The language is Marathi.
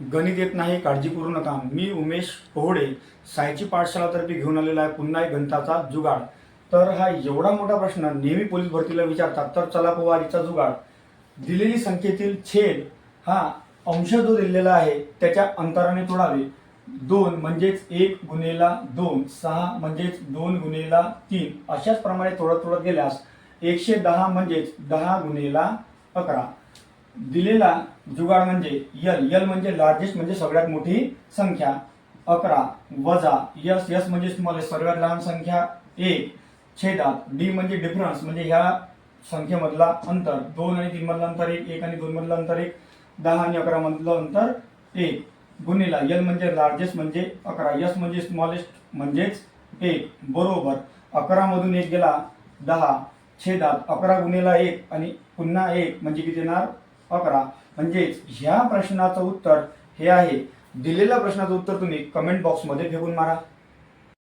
गणित येत नाही काळजी करू नका. मी उमेश पोहडे सायची पाठशालातर्फे घेऊन आलेला आहे पुन्हा एक गणिताचा जुगाड. तर हा एवढा मोठा प्रश्न नेहमी पोलीस भरतीला विचारतात तर चला पवारीचा जुगाड. दिलेली संख्येतील छेद हा अंश जो दिलेला आहे त्याच्या अंतराने तोडावे. दोन म्हणजेच एक गुन्हेला दोन सहा म्हणजेच दोन गुन्हेला तीन अशाच प्रमाणे तोडत तोडत गेल्यास एकशे दहा म्हणजेच दहा गुन्हेला अकरा. दिलेला जुगाड म्हणजे यल यल म्हणजे लार्जेस्ट म्हणजे सगळ्यात मोठी संख्या. अकरा वजा यस यस म्हणजे तुम्हाला सर्वात लहान संख्या. एक छेदात. डी म्हणजे डिफरन्स म्हणजे ह्या संख्येमधला अंतर. दोन आणि तीन मधलं अंतर एक एक आणि दोन मधलं अंतर एक. दहा आणि अकरा मधलं अंतर एक. गुन्हेला यल म्हणजे लार्जेस्ट म्हणजे अकरा. यस म्हणजे स्मॉलेस्ट म्हणजेच एक. बरोबर. अकरा मधून एक गेला दहा. छेदात. अकरा गुन्हेला एक आणि पुन्हा एक म्हणजे किती येणार? अकरा म्हणजेच ह्या प्रश्नाचं उत्तर हे आहे. दिलेल्या प्रश्नाचं उत्तर तुम्ही कमेंट बॉक्समध्ये फेकून मारा.